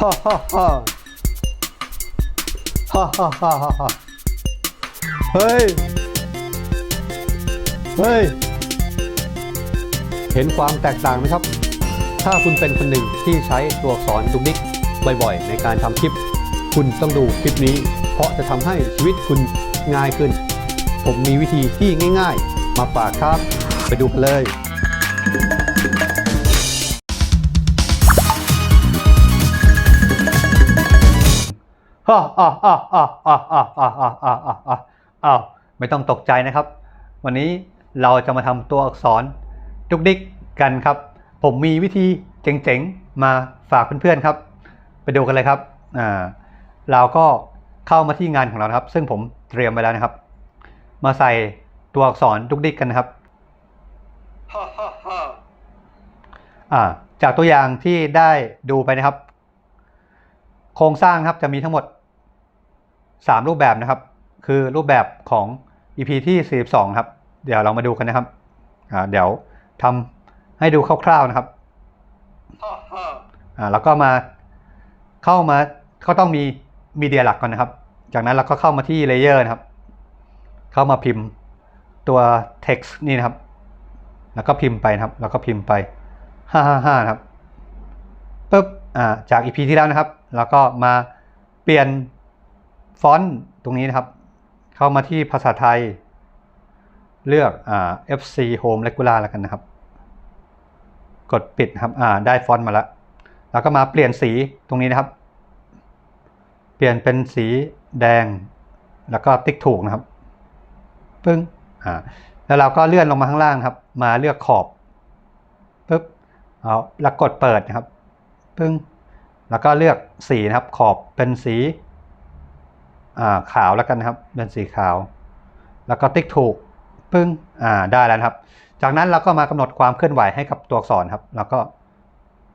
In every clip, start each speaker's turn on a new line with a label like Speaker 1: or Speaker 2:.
Speaker 1: ฮ่าฮ่าฮ่าฮ่าฮ่าฮ่าเฮ้ย เฮ้ย เห็นความแตกต่างไหมครับ ถ้าคุณเป็นคนหนึ่งที่ใช้ตัวอักษรดุกดิกบ่อยๆ ในการทำคลิป คุณต้องดูคลิปนี้ เพราะจะทำให้ชีวิตคุณง่ายขึ้น ผมมีวิธีที่ง่าย ๆ มาฝากครับ ไปดูกันเลย ฮ่าอ่าอ่าอ่าอ่าอ่าอ่าอ่าอ่าอ่าอ่าอ้าวไม่ต้องตกใจนะครับ วันนี้เราจะมาทำตัวอักษรดุกดิกกันครับ ผมมีวิธีเจ๋งๆมาฝากเพื่อนๆครับ ไปดูกันเลยครับอ่าเราก็เข้ามาที่งานของเราครับ ซึ่งผมเตรียมไว้แล้วนะครับ มาใส่ตัวอักษรดุกดิกกันนะครับอ่าจากตัวอย่างที่ได้ดูไปนะครับ โครงสร้างครับจะมีทั้งหมด 3 รูปแบบนะครับ คือรูปแบบของ EP ที่ 42 ครับ เดี๋ยวเรามาดูกันนะครับเดี๋ยวทำให้ดูคร่าวๆนะครับอ่าแล้วก็มาเข้ามาก็ต้องมีมีเดียหลักก่อนนะครับ จากนั้นเราก็เข้ามาที่เลเยอร์นะครับ เข้ามาพิมพ์ตัว text นี่นะครับ แล้วก็พิมพ์ไปนะครับ แล้วก็พิมพ์ไป 555นะครับปุ๊บจาก EP ที่แล้วนะครับ แล้วก็มาเปลี่ยน ฟอนต์ตรงนี้นะครับ เข้ามาที่ภาษาไทย เลือกอ่า FC Home Regular แล้วกันนะครับ กดปิดครับอ่าได้ฟอนต์มาแล้ว แล้วก็มาเปลี่ยนสีตรงนี้นะครับ เปลี่ยนเป็นสีแดง แล้วก็ติ๊กถูกนะครับ ปึ้งอ่าแล้วเราก็เลื่อนลงมาข้างล่างครับ มาเลือกขอบปุ๊บเอาแล้วกดเปิดนะครับ ปึ้งแล้วก็เลือกสีนะครับ ขอบเป็นสี ขาวแล้วกันนะครับเป็นสีขาว แล้วก็ติ๊กถูกปึ้งอ่าได้แล้วครับ จากนั้นเราก็มากำหนดความเคลื่อนไหวให้กับตัวอักษรครับ แล้วก็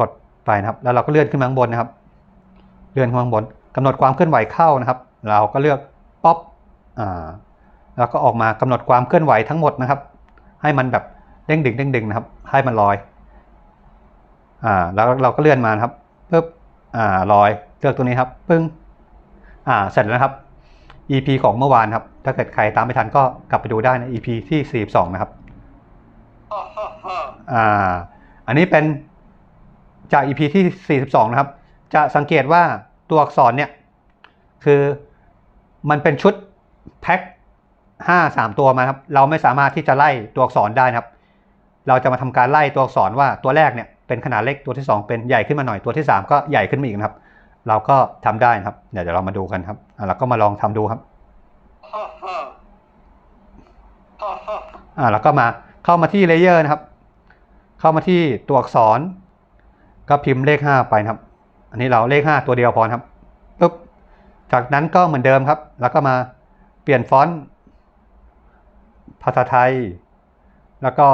Speaker 1: กดไปนะครับ แล้วเราก็เลื่อนขึ้นมาข้างบนนะครับ เลื่อนขึ้นมาข้างบนกำหนดความเคลื่อนไหวเข้านะครับ เราก็เลือกป๊อปอ่าแล้วก็ออกมากำหนดความเคลื่อนไหวทั้งหมดนะครับ ให้มันแบบเด้งดึงเด้งดึงนะครับ ให้มันลอยอ่าแล้วเราก็เลื่อนมาครับปึ๊บอ่าลอยเลือกตัวนี้ครับ ปึ้งอ่าเสร็จแล้วครับ EP ของเมื่อวานครับ ถ้าเกิดใครตามไม่ทันก็กลับไปดูได้ใน EP ที่ 42 นะครับอ่า อันนี้เป็นจาก EP ที่ 42 นะครับ จะสังเกตว่าตัวอักษรเนี่ย คือมันเป็นชุดแพ็คห้าสามตัวมาครับ เราไม่สามารถที่จะไล่ตัวอักษรได้นะครับ เราจะมาทำการไล่ตัวอักษรว่าตัวแรกเนี่ยเป็นขนาดเล็กตัวที่ 2 เป็นใหญ่ขึ้นมาหน่อยตัวที่ 3 ก็ใหญ่ขึ้นมาอีกนะครับ เราก็ทำได้นะครับเดี๋ยวเดี๋ยวเรามาดูกันครับอะเราก็มาลองทำดูครับอ่าแล้วก็มาเข้ามาที่เลเยอร์นะครับ เข้ามาที่ตัวอักษร ก็พิมพ์เลข5ไปครับ อันนี้เราเลข5ตัวเดียวพอครับปุ๊บจากนั้นก็เหมือนเดิมครับ แล้วก็มาเปลี่ยนฟอนต์ภาษาไทย แล้วก็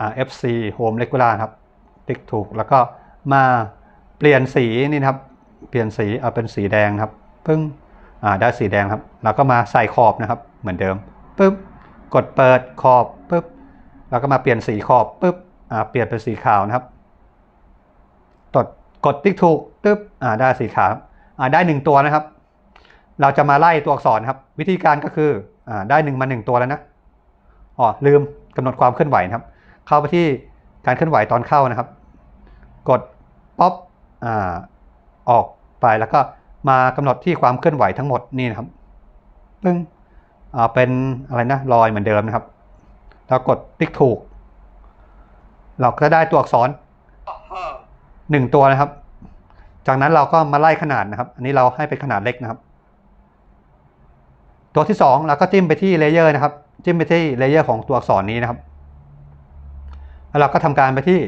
Speaker 1: อ่า FC Home Regular ครับ ติ๊กถูกแล้วก็มาเปลี่ยนสีนี่นะครับ เปลี่ยนสีเอาเป็นสีแดงครับปึ้งอ่าได้สีแดงครับแล้วก็มาใส่ขอบนะครับ เหมือนเดิมปุ๊บกดเปิดขอบปุ๊บแล้วก็มาเปลี่ยนสีขอบปุ๊บอ่าเปลี่ยนเป็นสีขาวนะครับกดกดติ๊กถูกตึ๊บอ่าได้สีขาวอ่าได้หนึ่งตัวนะครับ เราจะมาไล่ตัวอักษรครับ วิธีการก็คืออ่าได้หนึ่งมาหนึ่งตัวแล้วนะอ๋อลืมกำหนดความเคลื่อนไหวนะครับ เข้าไปที่การเคลื่อนไหวตอนเข้านะครับ กดป๊อปอ่า ออกไปแล้วก็มากำหนดที่ความเคลื่อนไหวทั้งหมดนี่นะครับปึ้งอ่าเป็นอะไรนะรอยเหมือนเดิมนะครับ แล้วกดติ๊กถูก เราก็ได้ตัวอักษรหนึ่งตัวนะครับ จากนั้นเราก็มาไล่ขนาดนะครับ อันนี้เราให้เป็นขนาดเล็กนะครับ ตัวที่สองเราก็จิ้มไปที่เลเยอร์นะครับ จิ้มไปที่เลเยอร์ของตัวอักษรนี้นะครับ แล้วเราก็ทำการไปที่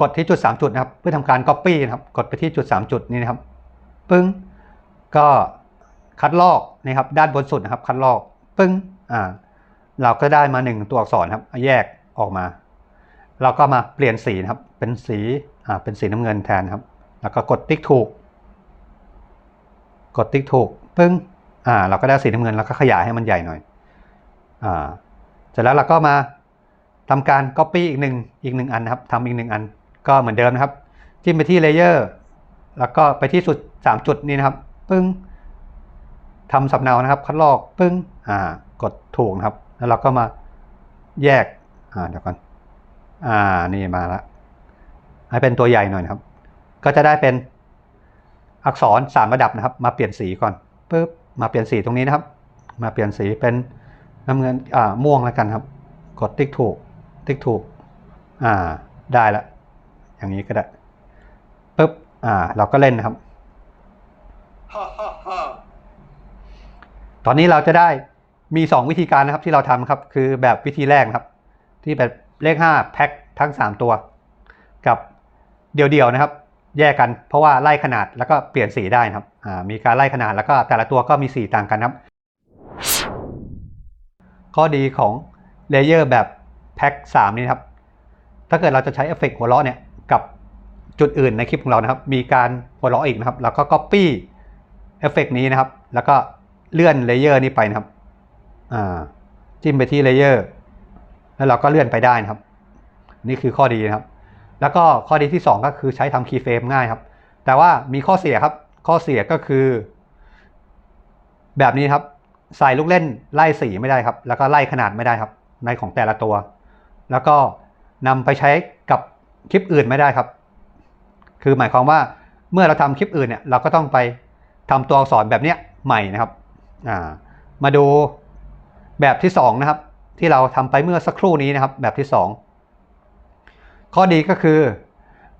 Speaker 1: กดที่จุด 3 จุดนะครับ เพื่อทำการ Copy นะครับ กดไปที่จุด 3 จุดนี้นะครับ ปึ้ง ก็คัดลอกนะครับ ด้านบนสุดนะครับ คัดลอก ปึ้ง อ่า เราก็ได้มาหนึ่งตัวอักษรครับ แยกออกมา เราก็มาเปลี่ยนสีนะครับ เป็นสี อ่า เป็นสีน้ำเงินแทนครับ แล้วก็กดติ๊กถูก กดติ๊กถูก ปึ้ง อ่า เราก็ได้สีน้ำเงิน แล้วก็ขยายให้มันใหญ่หน่อย อ่า เสร็จแล้วเราก็มาทำการ Copy อีกหนึ่งอีกหนึ่งอันนะครับทำอีกหนึ่งอัน ก็เหมือนเดิมนะครับ จิ้มไปที่เลเยอร์แล้วก็ไปที่สุดสามจุดนี้นะครับ ปึ้งทำสำเนานะครับ คัดลอกปึ้งอ่ากดถูกนะครับ แล้วเราก็มาแยกอ่าเดี๋ยวก่อนอ่านี่มาละให้เป็นตัวใหญ่หน่อยนะครับ ก็จะได้เป็นอักษรสามระดับนะครับ มาเปลี่ยนสีก่อนปึ๊บมาเปลี่ยนสีตรงนี้นะครับ มาเปลี่ยนสีเป็นน้ำเงินอ่าม่วงแล้วกันครับ กดติ๊กถูก ติ๊กถูกอ่าได้ละ อย่างนี้ก็ได้ปึ๊บอ่า เราก็เล่นนะครับ ตอนนี้เราจะได้มี2วิธีการนะครับ ที่เราทำครับ คือแบบวิธีแรกนะครับ ที่แบบเลข5แพ็คทั้ง3ตัว กับเดี่ยวๆนะครับ แยกกันเพราะว่าไล่ขนาดแล้วก็เปลี่ยนสีได้นะครับอ่ามีการไล่ขนาดแล้วก็แต่ละตัวก็มีสีต่างกันครับ ข้อดีของเลเยอร์แบบแพ็ค3 นี้ครับ ถ้าเกิดเราจะใช้เอฟเฟกต์หัวเราะเนี่ย กับจุดอื่นในคลิปของเรานะครับ มีการหัวเราะอีกนะครับ แล้วก็ Copy เอฟเฟกต์นี้นะครับ แล้วก็เลื่อนเลเยอร์นี้ไปนะครับ อ่า จิ้มไปที่เลเยอร์แล้วเราก็เลื่อนไปได้นะครับ นี่คือข้อดีนะครับ แล้วก็ข้อดีที่ 2 ก็คือใช้ทำคีย์เฟรมง่ายครับ แต่ว่ามีข้อเสียครับ ข้อเสียก็คือ แบบนี้ครับ ใส่ลูกเล่นไล่สีไม่ได้ครับ แล้วก็ไล่ขนาดไม่ได้ครับ ในของแต่ละตัว แล้วก็นำไปใช้กับ คลิปอื่นไม่ได้ครับ คือหมายความว่าเมื่อเราทำคลิปอื่นเนี่ยเราก็ต้องไปทำตัวอักษรแบบเนี้ยใหม่นะครับามาดูแบบที่สองนะครับที่เราทำไปเมื่อสักครู่นี้นะครับ แบบที่สองข้อดีก็คือ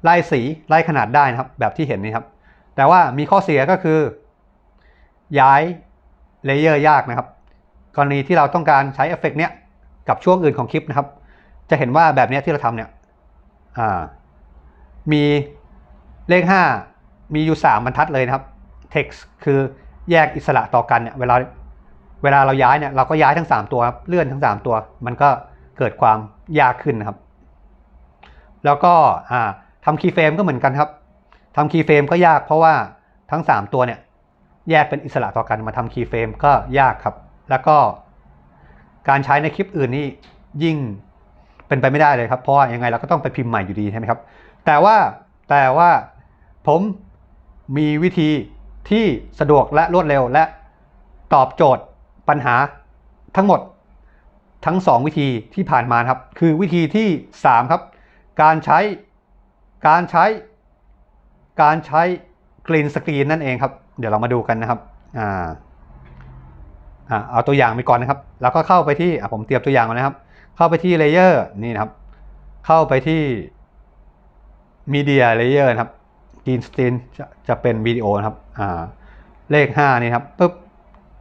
Speaker 1: ไล่สีไล่ขนาดได้นะครับ แบบที่เห็นนี้ครับ แต่ว่ามีข้อเสียก็คือ ย้ายเลเยอร์ยากนะครับ กรณีที่เราต้องการใช้เอฟเฟกต์เนี้ยกับช่วงอื่นของคลิปนะครับ จะเห็นว่าแบบนี้ที่เราทำเนี่ย มีเลข 5 มีอยู่ 3บรรทัดเลยนะครับ text คือแยกอิสระต่อกันเนี่ยเวลาเวลาเราย้ายเนี่ยเราก็ย้ายทั้ง 3 ตัวครับเลื่อนทั้ง 3 ตัว มันก็เกิดความยากขึ้นนะครับ แล้วก็ทำคีย์เฟรมก็เหมือนกันครับทำคีย์เฟรมก็ยากเพราะว่าทั้ง 3 ตัวเนี่ยแยกเป็นอิสระต่อกันมาทำคีย์เฟรมก็ยากครับ แล้วก็การใช้ในคลิปอื่นนี่ยิ่ง เป็นไปไม่ได้เลยครับเพราะว่ายังไงเราก็ต้องไปพิมพ์ใหม่อยู่ดีใช่ไหมครับ แต่ว่าแต่ว่าผมมีวิธีที่สะดวกและรวดเร็วและตอบโจทย์ปัญหาทั้งหมดทั้ง 2 วิธีที่ผ่านมาครับ คือวิธีที่ 3 ครับ การใช้การใช้ การใช้กรีนสกรีนนั่นเองครับ เดี๋ยวเรามาดูกันนะครับอ่าอ่าเอาตัวอย่างไปก่อนนะครับ แล้วก็เข้าไปที่อ่ผมเตรียมตัวอย่างมานะครับ เข้าไปที่เลเยอร์นี่นะครับ เข้าไปที่ Media Layer นะครับ Green Screen จะจะเป็นวิดีโอนะครับอ่าเลข 5 นี่ครับปุ๊บ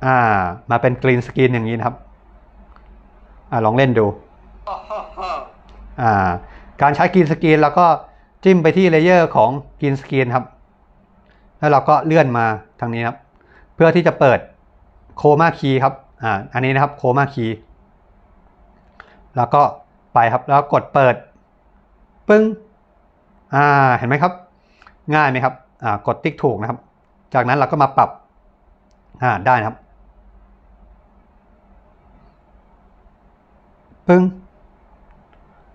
Speaker 1: อ่า มาเป็น Green Screen อย่างนี้นะครับอ่าลองเล่นดูอ่าการใช้ Green Screen แล้วก็จิ้มไปที่เลเยอร์ของ Green Screen ครับ แล้วเราก็เลื่อนมาทางนี้ครับ เพื่อที่จะเปิด Chroma Key ครับอ่าอันนี้นะครับ Chroma Key แล้วก็ไปครับแล้วกดเปิดปึ้งอ่าเห็นไหมครับ ง่ายไหมครับอ่ากดติ๊กถูกนะครับ จากนั้นเราก็มาปรับอ่าได้นะครับปึ้ง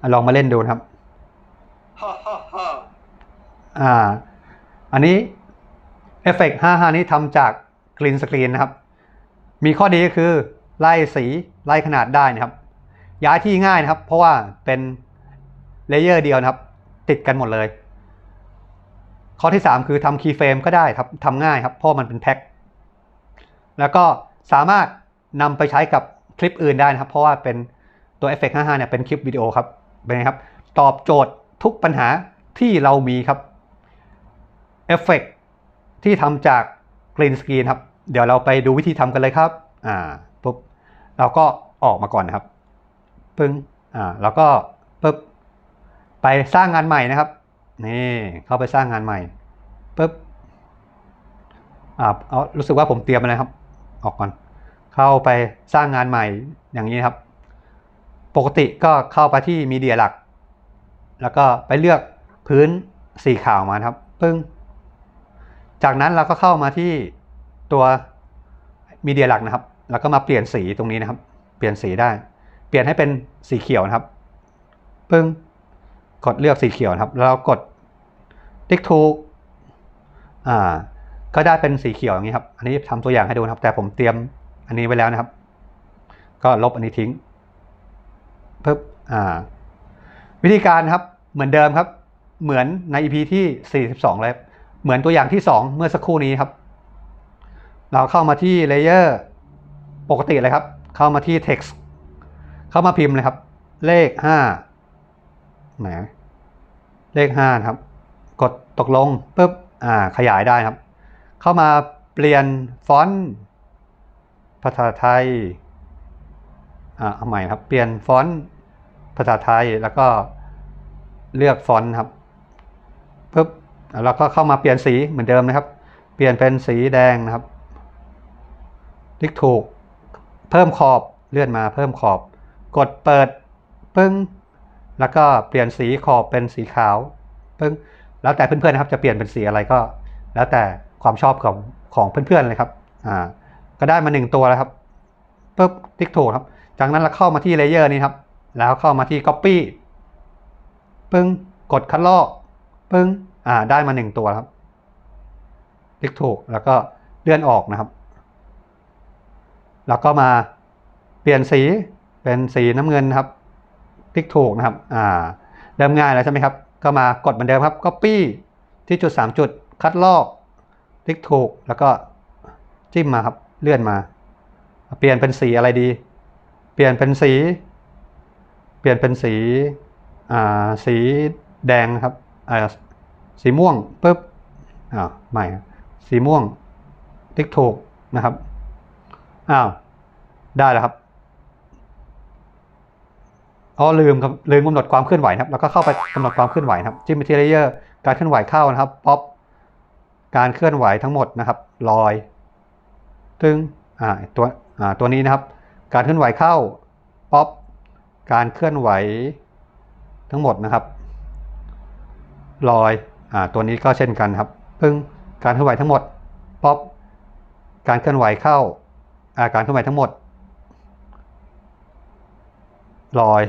Speaker 1: อลองมาเล่นดูนะครับ
Speaker 2: Ha ha ha.
Speaker 1: อ่า อันนี้เอฟเฟกต์55 นี้ทำจากกรีนสกรีนนะครับ มีข้อดีก็คือ ไล่สีไล่ขนาดได้นะครับ ย้ายที่ง่ายนะครับ เพราะว่าเป็นเลเยอร์เดียวนะครับ ติดกันหมดเลย ข้อที่ 3 คือทำคีย์เฟรมก็ได้ครับทำง่ายครับเพราะมันเป็นแพ็คแล้วก็สามารถนำไปใช้กับคลิปอื่นได้นะครับ เพราะว่าเป็นตัวเอฟเฟกต์55เนี่ยเป็นคลิปวิดีโอครับเป็นไงครับ ตอบโจทย์ทุกปัญหาที่เรามีครับเอฟเฟกต์ที่ทำจากกรีนสกรีนครับ เดี๋ยวเราไปดูวิธีทำกันเลยครับ อ่าปุ๊บเราก็ออกมาก่อนนะครับ ปึ้งอ่าแล้วก็ปุ๊บไปสร้างงานใหม่นะครับนี่เข้าไปสร้างงานใหม่ปุ๊บอ่าเอารู้สึกว่าผมเตรียมอะไรครับ ออกก่อน เข้าไปสร้างงานใหม่อย่างนี้ครับ ปกติก็เข้าไปที่มีเดียหลัก แล้วก็ไปเลือกพื้นสีขาวมาครับปึ้งจากนั้นเราก็เข้ามาที่ตัวมีเดียหลักนะครับ แล้วก็มาเปลี่ยนสีตรงนี้นะครับ เปลี่ยนสีได้ ปลี่ยนให้เป็นสีเขียวนะครับปึ้งกดเลือกสีเขียวนะครับ แล้วเรากดติ๊กถูกอ่า ก็ได้เป็นสีเขียวอย่างนี้ครับ อันนี้ทำตัวอย่างให้ดูนะครับ แต่ผมเตรียมอันนี้ไว้แล้วนะครับ ก็ลบอันนี้ทิ้งปึ๊บอ่า วิธีการครับ เหมือนเดิมครับ เหมือนใน EP ที่ 42 เลยครับเหมือนตัวอย่างที่ 2 เมื่อสักครู่นี้ครับ เราเข้ามาที่ Layer ปกติเลยครับ เข้ามาที่ Text เข้ามาพิมพ์เลยครับ เลข5แหมเลข5นะครับ กดตกลงปุ๊บอ่าขยายได้ครับ เข้ามาเปลี่ยนฟอนต์ภาษาไทยอ่าเอาใหม่ครับ เปลี่ยนฟอนต์ภาษาไทยแล้วก็เลือกฟอนต์ครับปุ๊บแล้วก็เข้ามาเปลี่ยนสีเหมือนเดิมนะครับ เปลี่ยนเป็นสีแดงนะครับคลิกถูก เพิ่มขอบเลื่อนมาเพิ่มขอบ กดเปิดปึ้ง แล้วก็เปลี่ยนสีขอบเป็นสีขาวปึ้ง แล้วแต่เพื่อนๆนะครับจะเปลี่ยนเป็นสีอะไรก็ แล้วแต่ความชอบของของเพื่อนๆเลยครับ อ่า ก็ได้มาหนึ่งตัวแล้วครับปุ๊บติ๊กถูกครับ จากนั้นเราเข้ามาที่เลเยอร์นี้ครับ แล้วเข้ามาที่ Copy ปึ้ง กดคัดลอกปึ้ง อ่า ได้มาหนึ่งตัวครับ ติ๊กถูก แล้วก็เลื่อนออกนะครับ แล้วก็มาเปลี่ยนสี เป็นสีน้ำเงินครับติ๊กถูกนะครับอ่าเริ่มง่ายแล้วใช่ไหมครับ ก็มากดเหมือนเดิมครับ Copy ที่จุด 3 จุดคัดลอกคลิกถูกแล้วก็จิ้มมาครับเลื่อนมา เปลี่ยนเป็นสีอะไรดี เปลี่ยนเป็นสี เปลี่ยนเป็นสีอ่าสีแดงครับอ่าสีม่วงปุ๊บอ้าวใหม่สีม่วงติ๊กถูกนะครับอ้าวได้แล้วครับ อ๋อลืมครับลืมกำหนดความเคลื่อนไหวนะครับ แล้วก็เข้าไปกำหนดความเคลื่อนไหวครับจิ้มไปที่เลเยอร์การเคลื่อนไหวเข้านะครับป๊อปการเคลื่อนไหวทั้งหมดนะครับลอยตึงอ่าตัวอ่าตัวนี้นะครับ การเคลื่อนไหวเข้าป๊อปการเคลื่อนไหวทั้งหมดนะครับลอยอ่าตัวนี้ก็เช่นกันครับปึ้งการเคลื่อนไหวทั้งหมดป๊อปการเคลื่อนไหวเข้าอ่าการเคลื่อนไหวทั้งหมดลอย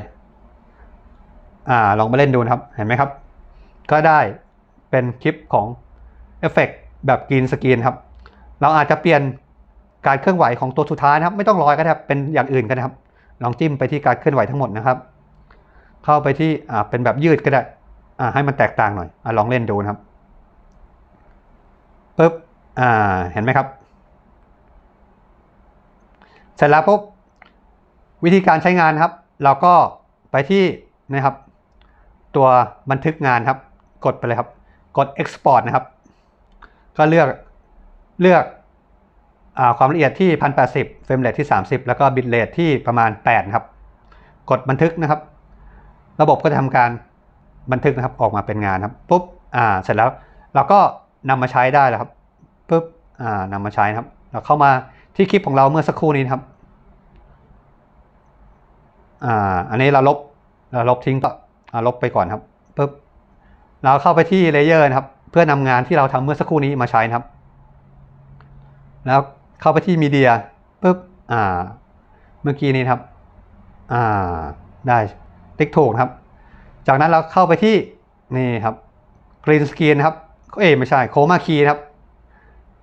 Speaker 1: อ่าลองมาเล่นดูนะครับ เห็นไหมครับ ก็ได้เป็นคลิปของเอฟเฟกแบบกรีนสกรีนครับ เราอาจจะเปลี่ยนการเคลื่อนไหวของตัวสุดท้ายนะครับ ไม่ต้องลอยก็ได้ครับเป็นอย่างอื่นก็ได้ครับ ลองจิ้มไปที่การเคลื่อนไหวทั้งหมดนะครับ เข้าไปที่อ่าเป็นแบบยืดก็ได้อ่าให้มันแตกต่างหน่อยอ่าลองเล่นดูนะครับปึ๊บอ่าเห็นไหมครับเสร็จแล้วปุ๊บวิธีการใช้งานครับ เราก็ไปที่นะครับ ตัวบันทึกงานครับ กดไปเลยครับ กด export นะครับ ก็เลือกเลือกอความละเอียดที่ 1080เฟรมเรทที่ 30 แล้วก็บิตเรทที่ประมาณ8นะครับ กดบันทึกนะครับ ระบบก็จะทำการบันทึกนะครับออกมาเป็นงานครับปุ๊บอ่าเสร็จแล้วเราก็นำมาใช้ได้แล้วครับปุ๊บอ่านำมาใช้นะครับ เราเข้ามาที่คลิปของเราเมื่อสักครู่นี้นครับอ่าอันนี้เราลบเราลบทิ้งก็อ่า ลบไปก่อนครับปุ๊บเราเข้าไปที่เลเยอร์นะครับ เพื่อนำงานที่เราทำเมื่อสักครู่นี้มาใช้นะครับ แล้วเข้าไปที่มีเดียปุ๊บอ่า เมื่อกี้นี้ครับ อ่า ได้ติ๊กถูกครับ จากนั้นเราเข้าไปที่นี่ครับกรีนสกรีนครับเอ้ไม่ใช่โคมาคีครับ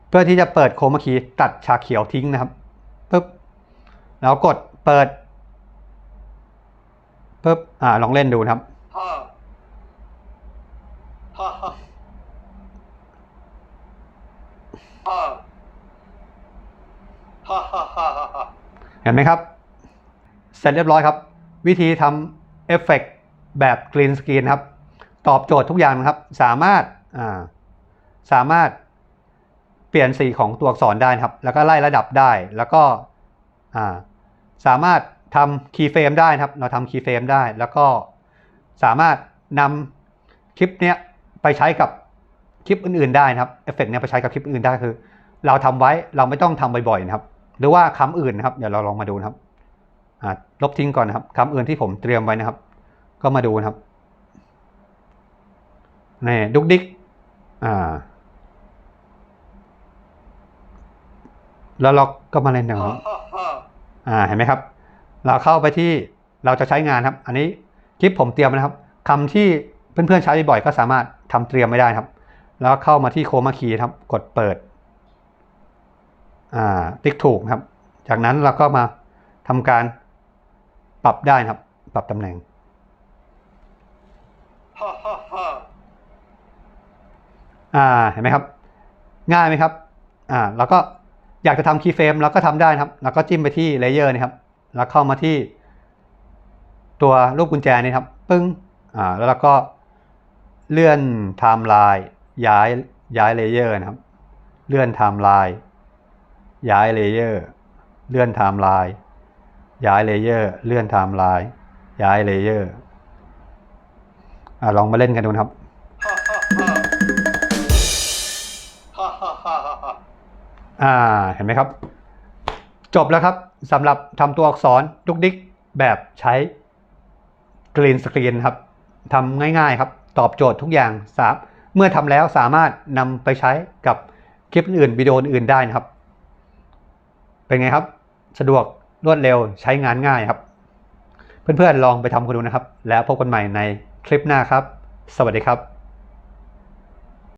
Speaker 1: เพื่อที่จะเปิดโคมาคีตัดฉากเขียวทิ้งนะครับปุ๊บแล้วกดเปิดปุ๊บอ่าลองเล่นดูนะครับ เห็นไหมครับ เสร็จเรียบร้อยครับ วิธีทำเอฟเฟกแบบกรีนสกรีนครับ ตอบโจทย์ทุกอย่างนะครับ สามารถาสามารถเปลี่ยนสีของตัวอักษรได้ครับ แล้วก็ไล่ระดับได้แล้วก็าสามารถทำคีย์เฟรมได้ครับ เราทำคีย์เฟรมได้ แล้วก็สามารถนำคลิปเนี้ยไปใช้กับคลิปอื่นๆได้นะครับเอฟเฟกเนี้ยไปใช้กับคลิปอื่นได้คือ เราทำไว้เราไม่ต้องทำบ่อยๆนะครับ รือว่าคำอื่นนะครับเดี๋ยวเราลองมาดูนะครับลบทิ้งก่อนนะครับคำอื่นที่ผมเตรียมไว้นะครับ ก็มาดูนะครับนี่ดุกดิกอ่าแล้วเราก็มาเล่นนะครับอ่าเห็นไหมครับ เราเข้าไปที่เราจะใช้งานครับ อันนี้คลิปผมเตรียมนะครับคำที่เพื่อนๆใช้บ่อยก็สามารถทำเตรียมไม่ได้ครับ แล้วเข้ามาที่โคมาคีครับ กดเปิด ติ๊กถูกนะครับ จากนั้นเราก็มาทำการปรับได้นะครับ ปรับตำแหน่ง
Speaker 2: ฮ่าฮ่าฮ่า
Speaker 1: อ่าเห็นไหมครับ ง่ายไหมครับอ่าแล้วก็อยากจะทำคีย์เฟรมเราก็ทำได้นะครับ แล้วก็จิ้มไปที่เลเยอร์นะครับ แล้วเข้ามาที่ ตัวรูปกุญแจนี่ครับ ปึ้งอ่าแล้วเราก็เลื่อนไทม์ไลน์ย้ายย้ายเลเยอร์นะครับ เลื่อนไทม์ไลน์ ย้ายเลเยอร์เลื่อนไทม์ไลน์ย้ายเลเยอร์เลื่อนไทม์ไลน์ย้ายเลเยอร์อ่าลองมาเล่นกันดูนะครับ
Speaker 2: ฮ่าฮ่าฮ่าฮ่าฮ่าฮ่าฮ่า
Speaker 1: อ่าเห็นไหมครับ จบแล้วครับสำหรับทำตัวอักษรดุกดิกแบบใช้กรีนสกรีนครับทำง่ายๆครับ ตอบโจทย์ทุกอย่างสามเมื่อทำแล้วสามารถนำไปใช้กับคลิปอื่นวิดีโออื่นได้นะครับ เป็นไงครับ สะดวกรวดเร็วใช้งานง่ายครับ เพื่อนๆลองไปทำกันดูนะครับ แล้วพบกันใหม่ในคลิปหน้าครับ สวัสดีครับ